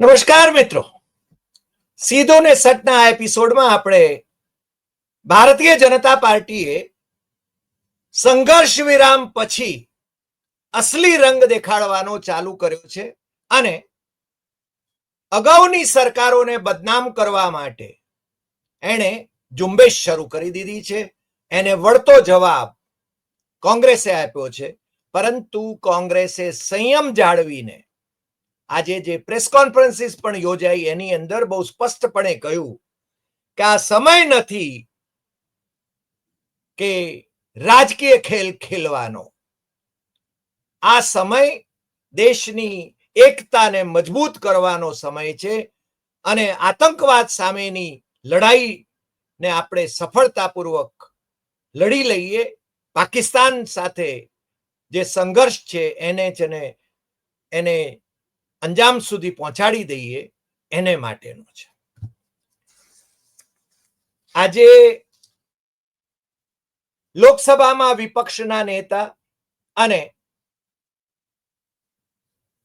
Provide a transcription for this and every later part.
નમસ્કાર મિત્રો. સીધો ને સટના એપિસોડમાં આપણે ભારતીય જનતા પાર્ટીએ સંઘર્ષ વિરામ પછી અસલી રંગ દેખાડવાનો ચાલુ કર્યો છે અને અગાઉની સરકારોને બદનામ કરવા માટે એણે ઝુંબેશ શરૂ કરી દીધી છે. એને વળતો જવાબ કોંગ્રેસે આપ્યો છે. પરંતુ કોંગ્રેસે સંયમ જાળવીને આજે જે પ્રેસ કોન્ફરન્સીસ પણ યોજાઈ, એની અંદર બહુ સ્પષ્ટપણે કહ્યું કે આ સમય નથી કે રાજકીય ખેલ ખેલવાનો. આ સમય દેશની એકતાને મજબૂત કરવાનો સમય છે અને આતંકવાદ સામેની લડાઈને આપણે સફળતાપૂર્વક લડી લઈએ. પાકિસ્તાન સાથે જે સંઘર્ષ છે, એને જ એને એને અંજામ સુધી પહોંચાડી દઈએ એને માટેનો છે. આજે લોકસભામાં વિપક્ષના નેતા અને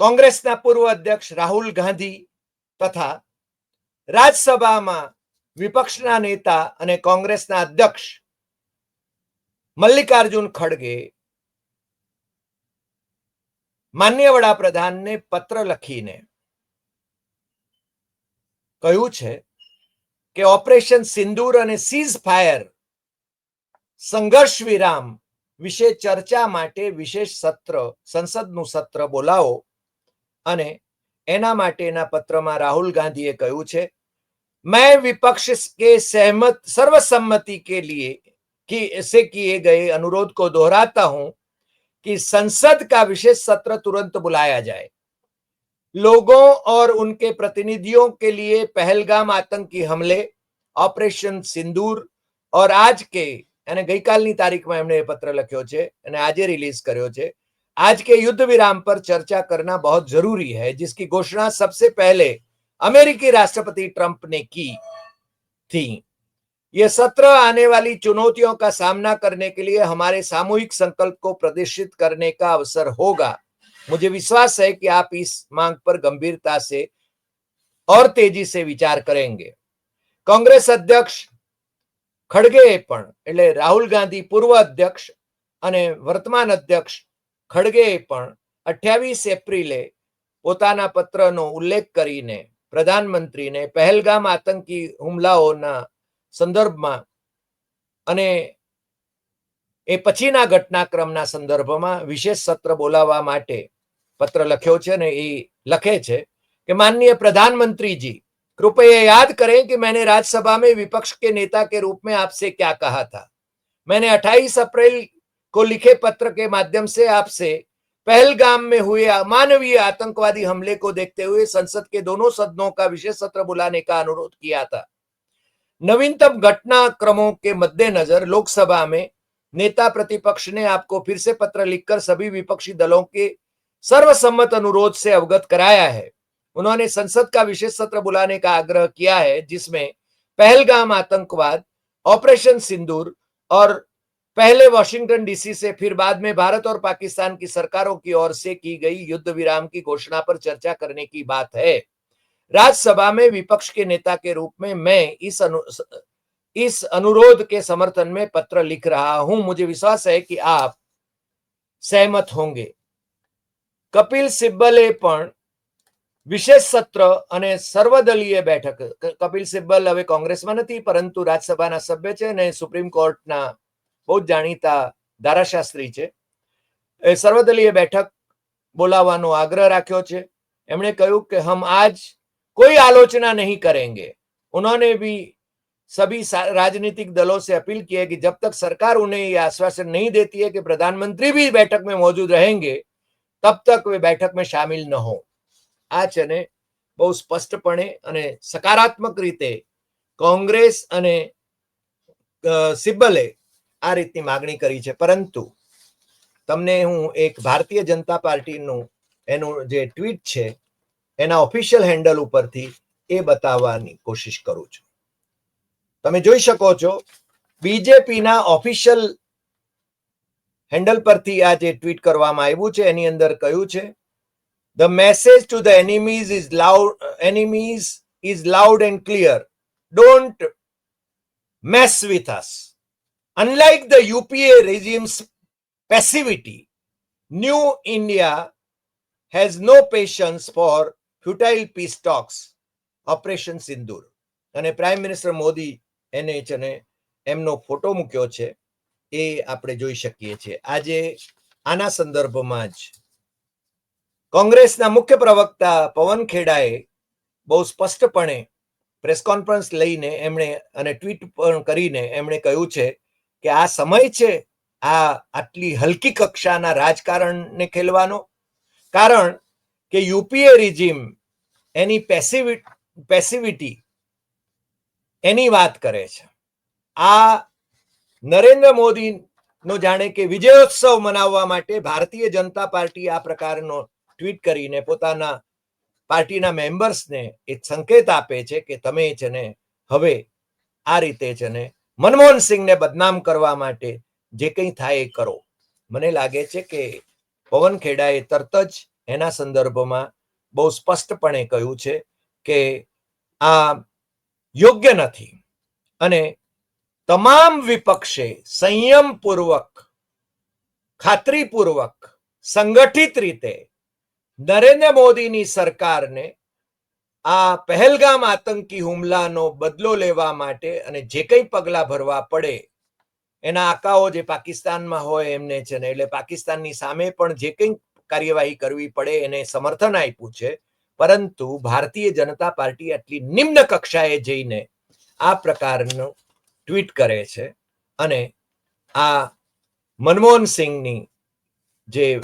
કોંગ્રેસના પૂર્વ અધ્યક્ષ રાહુલ ગાંધી તથા રાજ્યસભામાં વિપક્ષના નેતા અને કોંગ્રેસના અધ્યક્ષ મલ્લિકાર્જુન ખડગે માન્ય વડાપ્રધાનને પત્ર લખીને કહ્યું છે કે ઓપરેશન સિંદૂર અને સીઝ ફાયર સંઘર્ષ વિરામ વિશે ચર્ચા માટે વિશેષ સત્ર સંસદનું સત્ર બોલાવો અને એના માટેના પત્રમાં રાહુલ ગાંધીએ કહ્યું છે मैं विपक्ष के सहमत सर्वसम्मति के लिए कि से किए गए अनुरोध को दोहराता हूं कि संसद का विशेष सत्र तुरंत बुलाया जाए लोगों और उनके प्रतिनिधियों के लिए पहलगाम आतंकी हमले ऑपरेशन सिंदूर और आज के અને ગઈકાલની તારીખમાં એમણે એ પત્ર લખ્યો છે અને આજે રિલીઝ કર્યો છે आज के युद्ध विराम पर चर्चा करना बहुत जरूरी है जिसकी घोषणा सबसे पहले अमेरिकी राष्ट्रपति ट्रंप ने की थी ये सत्र आने वाली चुनौतियों का सामना करने के लिए हमारे सामूहिक संकल्प को प्रदर्शित करने का अवसर होगा मुझे विश्वास है कि आप इस मांग पर गंभीरता से और तेजी से विचार करेंगे कांग्रेस अध्यक्ष ખડગે પણ એટલે રાહુલ ગાંધી પૂર્વ અધ્યક્ષ અને વર્તમાન અધ્યક્ષ ખડગે પણ અઠ્યાવીસ એપ્રિલે પોતાના પત્રનો ઉલ્લેખ કરીને પ્રધાનમંત્રીને પહેલગામ આતંકી હુમલાઓના સંદર્ભમાં અને એ પછીના ઘટનાક્રમના સંદર્ભમાં વિશેષ સત્ર બોલાવવા માટે પત્ર લખ્યો છે ને એ લખે છે કે માનનીય પ્રધાનમंत्रीજી कृपया याद करें कि मैंने राज्यसभा में विपक्ष के नेता के रूप में आपसे क्या कहा था मैंने 28 अप्रैल को लिखे पत्र के माध्यम से आपसे पहलगाम में हुए अमानवीय आतंकवादी हमले को देखते हुए संसद के दोनों सदनों का विशेष सत्र बुलाने का अनुरोध किया था नवीनतम घटनाक्रमों के मद्देनजर लोकसभा में नेता प्रतिपक्ष ने आपको फिर से पत्र लिखकर सभी विपक्षी दलों के सर्वसम्मत अनुरोध से अवगत कराया है। उन्होंने संसद का विशेष सत्र बुलाने का आग्रह किया है, जिसमें पहलगाम आतंकवाद, ऑपरेशन सिंदूर और पहले वॉशिंगटन डीसी से फिर बाद में भारत और पाकिस्तान की सरकारों की ओर से की गई युद्ध विराम की घोषणा पर चर्चा करने की बात है। राज्यसभा में विपक्ष के नेता के रूप में मैं इस अनु, इस अनुरोध के समर्थन में पत्र लिख रहा हूं मुझे विश्वास है कि आप सहमत होंगे કપિલ સિબ્બલે પણ વિશેષ સત્ર અને સર્વદલીય બેઠક કપિલ સિબ્બલ હવે કોંગ્રેસમાં નથી પરંતુ રાજ્યસભાના સભ્ય છે અને સુપ્રીમ કોર્ટના બહુ જ જાણીતા ધારાશાસ્ત્રી છે એ સર્વદલીય બેઠક બોલાવવાનો આગ્રહ રાખ્યો છે એમણે કહ્યું કે હમ આજ कोई आलोचना नहीं करेंगे उन्होंने भी सभी राजनीतिक दलों से अपील की है कि जब तक सरकार उन्हें ये आश्वासन नहीं देती है कि प्रधानमंत्री भी बैठक में मौजूद रहेंगे तब तक वे बैठक में शामिल न हो આ છે ને બહુ સ્પષ્ટપણે અને સકારાત્મક રીતે કોંગ્રેસ અને સિબ્બલે આ રીતની માગણી કરી છે પરંતુ તમને હું એક ભારતીય જનતા પાર્ટીનું એનું જે ટ્વીટ છે એના ઓફિશિયલ હેન્ડલ ઉપરથી એ બતાવવાની કોશિશ કરું છું તમે જોઈ શકો છો બીજેપીના ઓફિશિયલ હેન્ડલ પરથી આ જે ટ્વીટ કરવામાં આવ્યું છે એની અંદર કહ્યું છે The message to the enemies is loud enemies is loud and clear. Don't mess with us. Unlike the UPA regime's passivity, New India has no patience for futile peace talks operation Sindoor અને prime minister Modi એને અને એમનો photo મૂક્યો છે, એ આપણે જોઈ શકીએ છીએ. આજે આના સંદર્ભમાં જ કોંગ્રેસના મુખ્ય પ્રવક્તા પવન ખેડાએ બહુ સ્પષ્ટપણે પ્રેસ કોન્ફરન્સ લઈને એમણે અને ટ્વીટ પણ કરીને એમણે કહ્યું છે કે આ સમય છે આ આટલી હલકી કક્ષાના રાજકારણને ખેલવાનો. કારણ કે યુપીએ રિજીમ એની પેસિવિ પેસિવિટી એની વાત કરે છે. આ નરેન્દ્ર મોદી નો જાણે કે વિજયોત્સવ મનાવવા માટે ભારતીય જનતા પાર્ટી આ પ્રકારનો ટ્વીટ કરીને પોતાના પાર્ટીના મેમ્બર્સને એક સંકેત આપે છે કે તમે છે ને હવે આ રીતે છે ને મનમોહન સિંહને બદનામ કરવા માટે જે કંઈ થાય એ કરો. મને લાગે છે કે પવન ખેડાએ તરત જ એના સંદર્ભમાં બહુ સ્પષ્ટપણે કહ્યું છે કે આ યોગ્ય નથી. અને તમામ વિપક્ષે સંયમપૂર્વક, ખાતરીપૂર્વક, સંગઠિત રીતે નરેન્દ્ર મોદીની સરકારને આ પહેલગામ આતંકી હુમલાનો બદલો લેવા માટે અને જે કંઈ પગલાં ભરવા પડે, એના આકાઓ જે પાકિસ્તાનમાં હોય એમને છે ને, એટલે પાકિસ્તાનની સામે પણ જે કંઈ કાર્યવાહી કરવી પડે એને સમર્થન આપ્યું છે. પરંતુ ભારતીય જનતા પાર્ટી આટલી નિમ્ન કક્ષાએ જઈને આ પ્રકારનું ટ્વીટ કરે છે અને આ મનમોહન સિંહની જે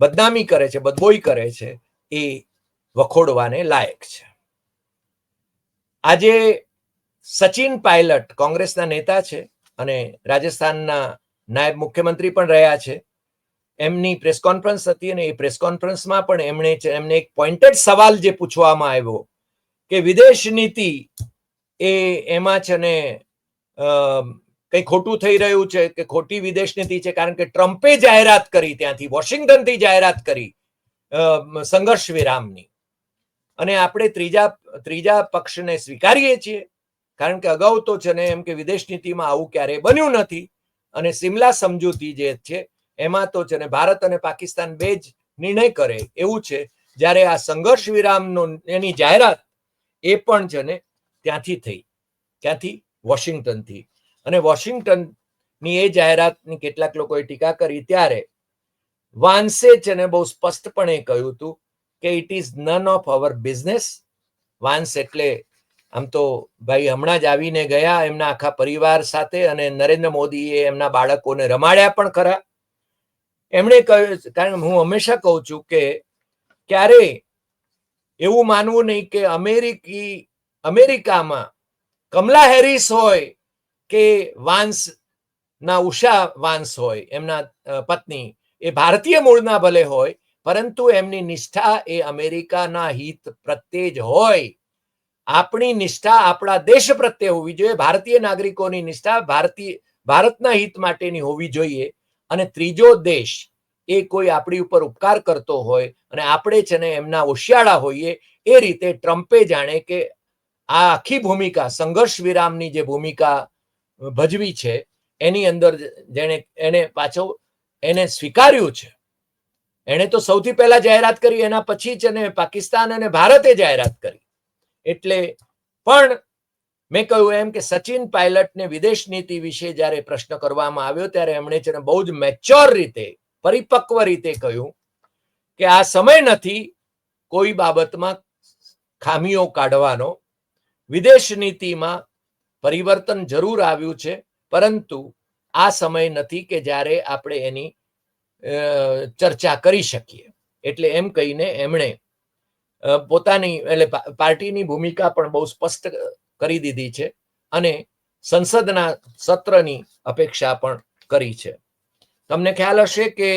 બદનામી કરે છે, બદબોઈ કરે છે, એ વખોડવાને લાયક છે. આજે સચિન પાયલટ કોંગ્રેસના નેતા છે અને રાજસ્થાનના નાયબ મુખ્યમંત્રી પણ રહ્યા છે. એમની પ્રેસ કોન્ફરન્સ હતી અને એ પ્રેસ કોન્ફરન્સમાં પણ એમણે એમને એક પોઈન્ટેડ સવાલ જે પૂછવામાં આવ્યો કે વિદેશ નીતિ એ એમાં છે ને કંઈ ખોટું થઈ રહ્યું છે કે ખોટી વિદેશ નીતિ છે? કારણ કે ટ્રમ્પે જાહેરાત કરી ત્યાંથી, વોશિંગ્ટનથી જાહેરાત કરી સંઘર્ષ વિરામની. અને આપણે ત્રીજા ત્રીજા પક્ષને સ્વીકારીએ છીએ. કારણ કે અગાઉ તો છે ને એમ કે વિદેશ નીતિમાં આવું ક્યારેય બન્યું નથી. અને સિમલા સમજૂતી જે છે એમાં તો છે ને ભારત અને પાકિસ્તાન બે જ નિર્ણય કરે, એવું છે. જ્યારે આ સંઘર્ષ વિરામનો એની જાહેરાત એ પણ છે ને ત્યાંથી થઈ ક્યાંથી વોશિંગ્ટનથી. અને વોશિંગ્ટનની એ જાહેરાતની કેટલાક લોકોએ ટીકા કરી ત્યારે વાન્સે છે ને બહુ સ્પષ્ટપણે કહ્યું હતું કે it is none of our business Vance એટલે આમ તો ભાઈ હમણાં જ આવીને ગયા, એમના આખા પરિવાર સાથે અને નરેન્દ્ર મોદીએ એમના બાળકોને રમાડ્યા પણ ખરા. એમણે કારણ હું હંમેશા કહું છું કે ક્યારે એવું માનવું નહીં કે અમેરિકી, અમેરિકામાં કમલા હેરિસ હોય કે વાંસ, ના ઉષા વાંસ હોય, એમના પત્ની, એ ભારતીય મૂળના ભલે હોય, પરંતુ એમની નિષ્ઠા એ અમેરિકાના હિત પ્રત્યે જ હોય. આપણી નિષ્ઠા આપણા દેશ પ્રત્યે હોવી જોઈએ, ભારતીય નાગરિકોની નિષ્ઠા ભારતીય, ભારતના હિત માટેની હોવી જોઈએ. અને ત્રીજો દેશ એ કોઈ આપણી ઉપર ઉપકાર કરતો હોય અને આપણે છે ને એમના ઓશિયાળા હોઈએ, એ રીતે ટ્રમ્પે જાણે કે આ આખી ભૂમિકા, સંઘર્ષ વિરામની જે ભૂમિકા ભજવી છે, એની અંદર જેણે એને પાછો એને સ્વીકાર્યું છે. એણે તો સૌથી પહેલા જાહેરાત કરી, એના પછી જ અને પાકિસ્તાન અને ભારતે જાહેરાત કરી. એટલે પણ મેં કહ્યું એમ કે સચિન પાયલટને વિદેશ નીતિ વિશે જ્યારે પ્રશ્ન કરવામાં આવ્યો ત્યારે એમણે છે બહુ જ મેચ્યોર રીતે, પરિપક્વ રીતે કહ્યું કે આ સમય નથી કોઈ બાબતમાં ખામીઓ કાઢવાનો. વિદેશ નીતિમાં પરિવર્તન જરૂર આવ્યું છે, પરંતુ આ સમય નથી કે જ્યારે આપણે એની ચર્ચા કરી શકીએ. એટલે એમ કહીને એમણે પોતાની, એટલે પાર્ટીની ભૂમિકા પણ બહુ સ્પષ્ટ કરી દીધી છે અને સંસદના સત્રની અપેક્ષા પણ કરી છે. તમને ખ્યાલ હશે કે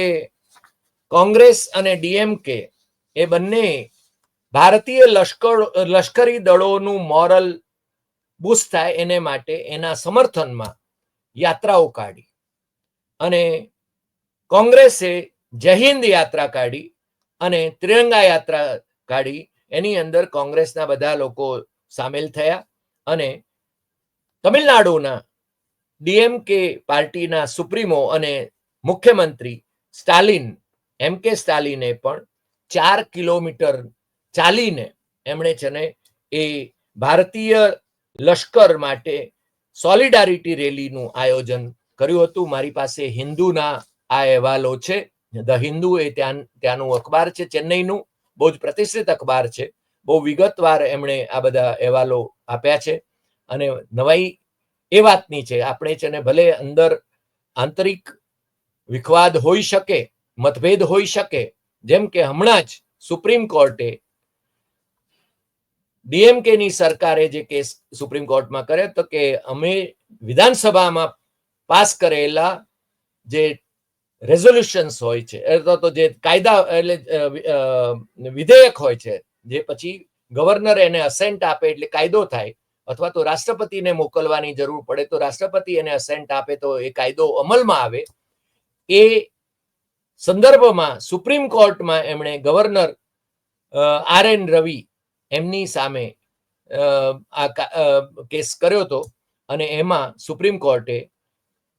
કોંગ્રેસ અને ડીએમકે એ બંને ભારતીય લશ્કર, લશ્કરી દળોનું મોરલ બુસ્ટ થાય એને માટે એના સમર્થનમાં યાત્રાઓ કાઢી. અને કોંગ્રેસે જય યાત્રા કાઢી અને ત્રિરંગા યાત્રા કાઢી. એની અંદર કોંગ્રેસના બધા લોકો સામેલ થયા. અને તમિલનાડુના ડીએમકે પાર્ટીના સુપ્રીમો અને મુખ્યમંત્રી સ્ટાલિન, એમ કે સ્ટાલિને પણ ચાર કિલોમીટર ચાલીને એમણે છે ને એ ભારતીય લશ્કર માટે સોલિડારિટી રેલીનું આયોજન કર્યું હતું. મારી પાસે હિન્દુના આ અહેવાલો છે. ધ હિન્દુ એ ત્યાં, ત્યાંનું અખબાર છે, ચેન્નઈનું. બહુ જ પ્રતિષ્ઠિત અખબાર છે. બહુ વિગતવાર એમણે આ બધા અહેવાલો આપ્યા છે. અને નવાઈ એ વાતની છે, આપણે છે ને ભલે અંદર આંતરિક વિખવાદ હોઈ શકે, મતભેદ હોઈ શકે, જેમ કે હમણાં જ સુપ્રીમ કોર્ટે ડીએમકે ની સરકારે જે કેસ સુપ્રીમ કોર્ટમાં કર્યો તો કે અમે વિધાનસભામાં પાસ કરેલા જે રેઝોલ્યુશન્સ હોય છે અથવા તો જે કાયદા એટલે વિધેયક હોય છે જે પછી ગવર્નર એને અસેન્ટ આપે એટલે કાયદો થાય, અથવા તો રાષ્ટ્રપતિને મોકલવાની જરૂર પડે, તો રાષ્ટ્રપતિ એને અસેન્ટ આપે તો એ કાયદો અમલમાં આવે. એ સંદર્ભમાં સુપ્રીમ કોર્ટમાં એમણે ગવર્નર આર એન રવિ એમની સામે આ કેસ કર્યો હતો અને એમાં સુપ્રીમ કોર્ટે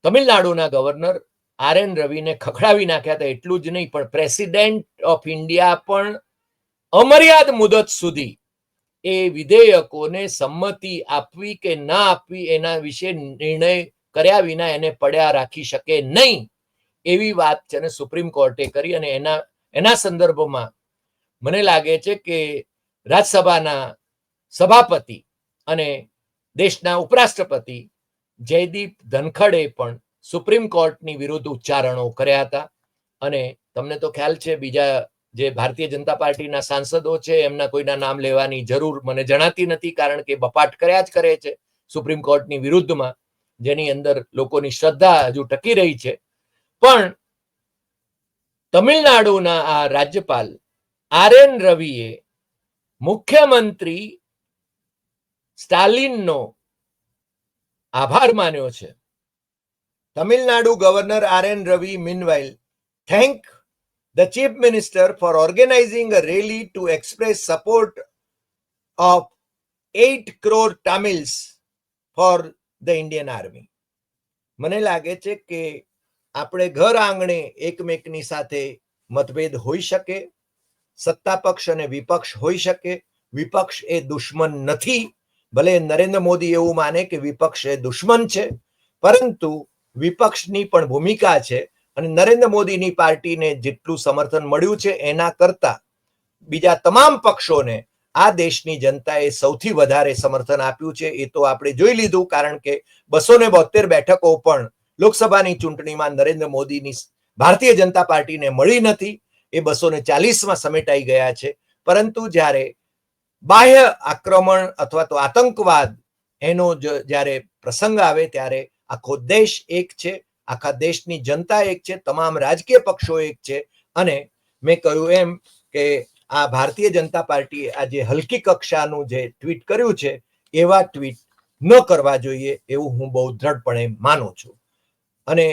તમિલનાડુના ગવર્નર આર એન રવિને ખખડાવી નાખ્યા હતા, એટલું જ નહીં, પણ પ્રેસિડેન્ટ ઓફ ઇન્ડિયા પણ અમર્યાદ મુદત સુધી એ વિધેયકોને સંમતિ આપવી કે ના આપવી એના વિશે નિર્ણય કર્યા વિના એને પડ્યા રાખી શકે નહીં એવી વાત છે અને સુપ્રીમ કોર્ટે કરી અને એના એના સંદર્ભમાં મને લાગે છે કે રાજ્યસભાના સભાપતિ અને દેશના ઉપરાષ્ટ્રપતિ જયદીપ ધનખડે પણ સુપ્રીમ કોર્ટની વિરુદ્ધ ઉચ્ચારણો કર્યા હતા. અને તમને તો ખ્યાલ છે, બીજા જે ભારતીય જનતા પાર્ટીના સાંસદો છે, એમના કોઈના નામ લેવાની જરૂર મને જણાતી નથી કારણ કે બપાટ કર્યા જ કરે છે સુપ્રીમ કોર્ટની વિરુદ્ધમાં, જેની અંદર લોકોની શ્રદ્ધા હજુ ટકી રહી છે. પણ તમિલનાડુના આ રાજ્યપાલ આર એન રવિએ મુખ્યમંત્રી સ્ટાલિનનો આભાર માન્યો છે. Tamil Nadu governor R N Ravi meanwhile thank the chief minister for organizing a rally to express support of 8 crore Tamils for the Indian Army. મને લાગે છે કે આપણે ઘર આંગણે એકમેકની સાથે મતભેદ હોઈ શકે, સત્તા પક્ષ અને વિપક્ષ હોઈ શકે, વિપક્ષ એ દુશ્મન નથી ભલે નરેન્દ્ર મોદી એવું માને કે વિપક્ષ એ દુશ્મન છે, પરંતુ વિપક્ષની પણ ભૂમિકા છે અને નરેન્દ્ર મોદીની પાર્ટીને જેટલું સમર્થન મળ્યું છે, એના કરતા બીજા તમામ પક્ષોને આ દેશની જનતાએ સૌથી વધારે સમર્થન આપ્યું છે. એ તો આપણે જોઈ લીધું, કારણ કે બસો ને બોતેર બેઠકો પણ લોકસભાની ચૂંટણીમાં નરેન્દ્ર મોદીની ભારતીય જનતા પાર્ટીને મળી નથી. એ બસો ને ચાલીસમાં સમેટાઈ ગયા છે. પરંતુ જ્યારે બાહ્ય આક્રમણ અથવા તો આતંકવાદ એનો જ્યારે પ્રસંગ આવે, ત્યારે આખો દેશ એક છે. આખા દેશની જનતા એક છે, તમામ રાજકીય પક્ષો એક છે. અને મેં કહ્યું એમ કે આ ભારતીય જનતા પાર્ટીએ આ જે હલકી કક્ષાનું જે ટ્વીટ કર્યું છે, એવા ટ્વીટ ન કરવા જોઈએ એવું હું બહુ દ્રઢપણે માનું છું. અને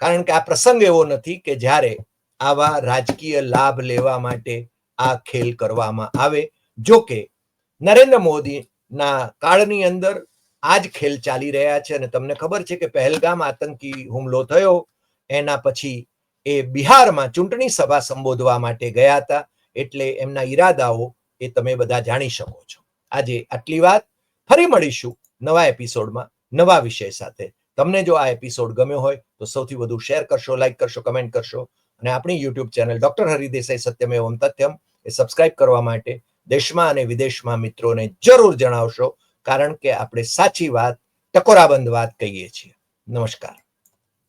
કારણ કે આ પ્રસંગ એવો નથી કે જ્યારે આવા રાજકીય લાભ લેવા માટે આ ખેલ કરવામાં આવે. જો કે નરેન્દ્ર મોદીના કાળની અંદર આ જ ખેલ ચાલી રહ્યા છે અને તમને ખબર છે કે પહેલગામ આતંકી હુમલો થયો. એના પછી એ બિહારમાં ચૂંટણી સભા સંબોધવા માટે ગયા હતા. એટલે એમના ઈરાદાઓ એ તમે બધા જાણી શકો છો. આજે આટલી વાત. ફરી મળીશું નવા એપિસોડમાં નવા વિષય સાથે. તમને જો આ એપિસોડ ગમ્યો હોય તો સૌથી વધુ શેર કરશો, લાઈક કરશો, કમેન્ટ કરશો. અને આપણી યુટ્યુબ ચેનલ ડોક્ટર હરિદેસાઈ સત્યમ એવમ તથ્યમ એ સબસ્ક્રાઇબ કરવા માટે દેશમાં અને વિદેશમાં મિત્રોને જરૂર જણાવશો. કારણ કે આપણે સાચી વાત ટકોરાબંધ વાત કહીએ છીએ. નમસ્કાર.